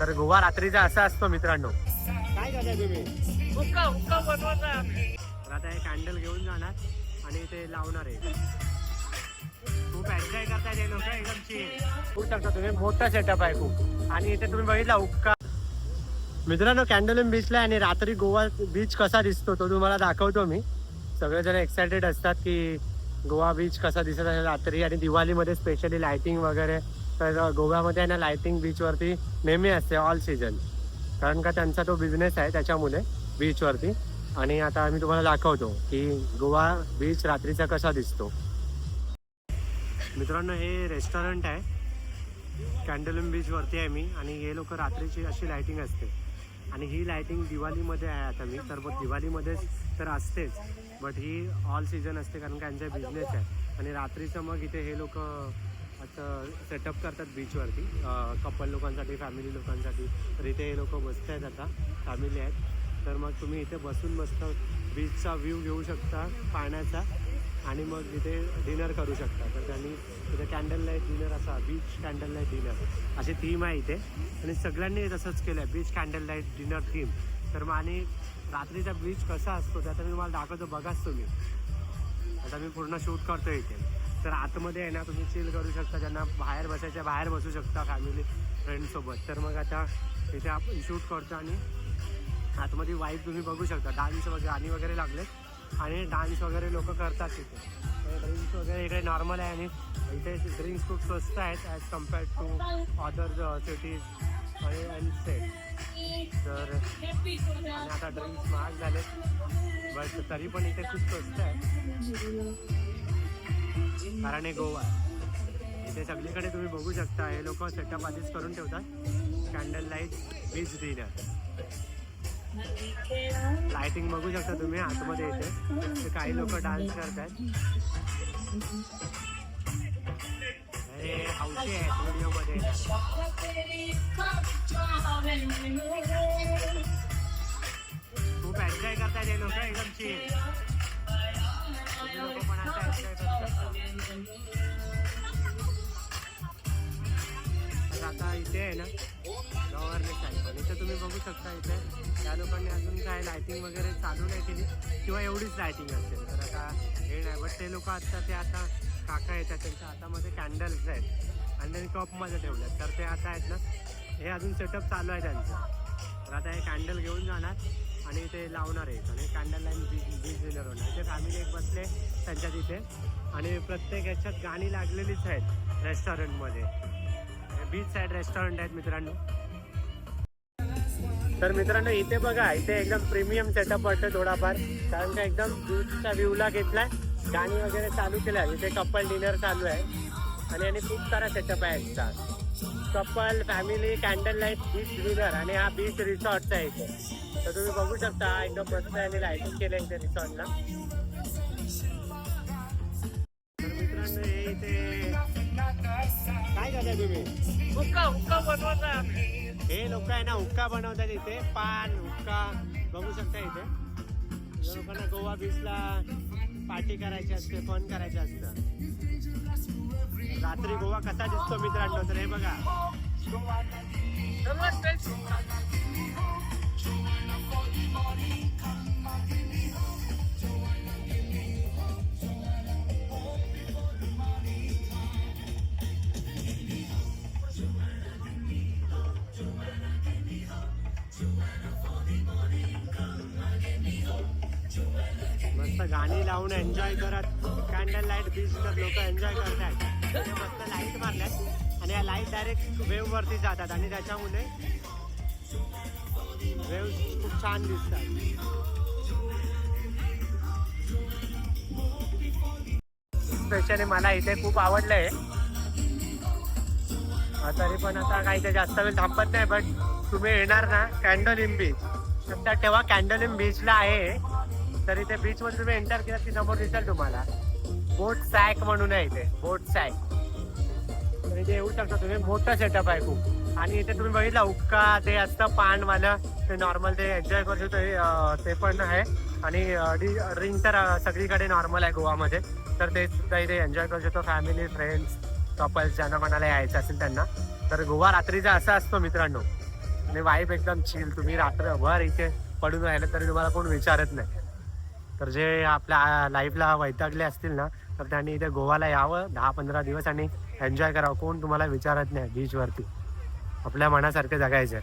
तर गोवा रात्रीचा असा असतो मित्रांनो. काय करताय तुम्ही? आहे. तर आता हे कॅन्डल घेऊन जाणार आणि ते लावणार आहे. खूप एन्जॉय करताय ते लोक एकदम chill. खूप शकता तुम्ही मोठा सेटअप आहे खूप. आणि इथे तुम्ही बघितला उक्का मित्रांनो कॅन्डलिम बीचला आणि रात्री गोवा बीच कसा दिसतो तो तुम्हाला दाखवतो मी. सगळेजण एक्सायटेड असतात की गोवा बीच कसा दिसत असेल रात्री आणि दिवाळीमध्ये स्पेशली लायटिंग वगैरे. तर गोव्यामध्ये आहे ना लायटिंग बीचवरती नेहमी असते ऑल सीझन कारण का त्यांचा तो बिझनेस आहे त्याच्यामुळे बीचवरती आणि आता मी तुम्हाला दाखवतो की गोवा बीच रात्रीचा कसा दिसतो. मित्रांनो हे रेस्टॉरंट आहे. कॅन्डलम बीचवरती आहे मी. आणि हे लोक रात्रीची अशी लायटिंग असते. आणि ही लायटिंग दिवाळीमध्ये आहे आता मी. तर मग दिवाळीमध्येच तर असतेच. बट ही ऑल सीझन असते कारण का यांचा बिझनेस आहे. आणि रात्रीचं मग इथे हे लोक असं सेटअप करतात बीचवरती कपल लोकांसाठी फॅमिली लोकांसाठी. तर इथे हे लोक बसत आहेत आता. फॅमिली आहेत. तर मग तुम्ही इथे बसून मस्त बीचचा व्ह्यू घेऊ शकता पाण्याचा. आणि मग इथे डिनर करू शकता. तर त्यांनी इथे कॅन्डल लाइट डिनर असा बीच कॅन्डल लाइट डिनर अशी थीम आहे इथे. आणि सगळ्यांनी तसंच केलं आहे beach candle light dinner theme तर मग आणि रात्रीचा बीच कसा असतो त्याचा मी तुम्हाला दाखवतो. बघाच तुम्ही. आता मी पूर्ण शूट करतो इथे. तर आतमध्ये आहे ना तुम्ही चिल करू शकता. ज्यांना बाहेर बसायच्या बाहेर बसू शकता फॅमिली फ्रेंडसोबत तर मग आता इथे आपण शूट करतो आणि आतमध्ये वाईफ तुम्ही बघू शकता. डान्स वगैरे गाणी वगैरे लागले. आणि डान्स वगैरे लोक करतात तिथे ड्रिंक्स वगैरे इकडे नॉर्मल आहे आणि इथे ड्रिंक्स खूप स्वस्त आहेत as compared to other cities आणि अँड स्टेट तर आणि आता ड्रिंक्स महाग झाले बट तरी पण इथे खूप स्वस्त आहे. कारण हे गोवा. इथे सगळीकडे तुम्ही बघू शकता. हे लोक सेटअप आधीच करून ठेवतात. Candle light beach dinner lighting बघू शकता तुम्ही आतमध्ये इथे. तर काही लोक डान्स करतात हे हौशी आहेत व्हिडिओमध्ये. खूप एन्जॉय करतात हे लोक एकदम chill. लोक पण आता एन्जॉय करू आता इथे आहे ना गव्हर्नेस आहे. पण इथे तुम्ही बघू शकता इथे त्या लोकांनी अजून काय लायटिंग वगैरे चालू नाही केली किंवा एवढीच लायटिंग असेल. तर आता हे नाही बट ते लोक आता ते आता काका येतात त्यांच्या हातामध्ये कॅन्डल्स आहेत. आणि त्यांनी टॉपमध्ये ठेवल्यात. तर ते आता आहेत ना हे अजून सेटअप चालू आहे त्यांचं. तर आता हे कॅन्डल घेऊन जाणार. आणि ते लावणार आहे. आणि कॅन्डल लाईन बीच डिनर होणार. ते फॅमिली एक बसले त्यांच्या तिथे. आणि प्रत्येक ह्याच्यात गाणी लागलेलीच आहेत रेस्टॉरंटमध्ये बीच साईड रेस्टॉरंट आहेत मित्रांनो. तर मित्रांनो इथे बघा इथे एकदम प्रीमियम सेटअप वाटतं थोडाफार. कारण का एकदम बीचच्या व्ह्यूला घेतलाय. गाणी वगैरे चालू केलं इथे कपल डिनर चालू आहे. आणि आणि खूप सारा सेटअप आहे यांचा couple family candle light beach dinner आणि हा बीच रिसॉर्टचा आहे इथे. तर तुम्ही बघू शकता एकदम मस्त आहे. आणि लाईटिंग केलं इथे रिसॉर्टला तर मित्रांनो हे इथे काय करताय तुम्ही? हुक्का हुक्का बनवायचा हे लोक आहे ना हुक्का बनवतात इथे. पान हुक्का बघू शकता इथे. लोकांना गोवा बीचला पार्टी करायची असते फन करायचं असतं. रात्री गोवा कसा दिसतो मित्रांनो तर हे बघा. गाणी लावून एन्जॉय करत. कॅन्डल लाइट बीच लोक एन्जॉय करतात इथे मस्त लाइट मारल्यात. आणि या लाइट डायरेक्ट वेव वरती जातात. आणि त्याच्यामुळे वेव खूप छान दिसतात. स्पेशली मला इथे खूप आवडलंय. तरी पण आता काही ते जास्त वेळ थांबत नाही बट तुम्ही येणार ना कॅन्डोलिम बीच लक्षात ठेवा कॅन्डोलिम बीचला आहे. तर इथे बीच मध्ये तुम्ही एंटर केलं की समोर दिसेल तुम्हाला. बोट सॅक म्हणून आहे इथे बोट सॅक तर इथे येऊ शकता तुम्ही. मोठं सेटअप आहे खूप. आणि इथे तुम्ही बघितला हुक्का ते असतं पानवालं. ते नॉर्मल ते एन्जॉय करू शकतो. ते पण आहे. आणि ड्रिंक तर सगळीकडे नॉर्मल आहे गोवामध्ये. तर ते सुद्धा इथे एन्जॉय करू शकतो फॅमिली फ्रेंड्स कपल्स ज्यांना कोणाला यायचं असेल त्यांना. तर गोवा रात्रीचा असा असतो मित्रांनो. आणि वाईफ एकदम चिल तुम्ही रात्रभर इथे पडून राहिलं तरी तुम्हाला कोण विचारत नाही. तर जे आपल्या लाईफला वैतागले असतील ना तर त्यांनी इथे गोवाला यावं. दहा पंधरा दिवस आणि एन्जॉय करावं. कोण तुम्हाला विचारत नाही बीचवरती आपल्या मनासारखे जगायचं.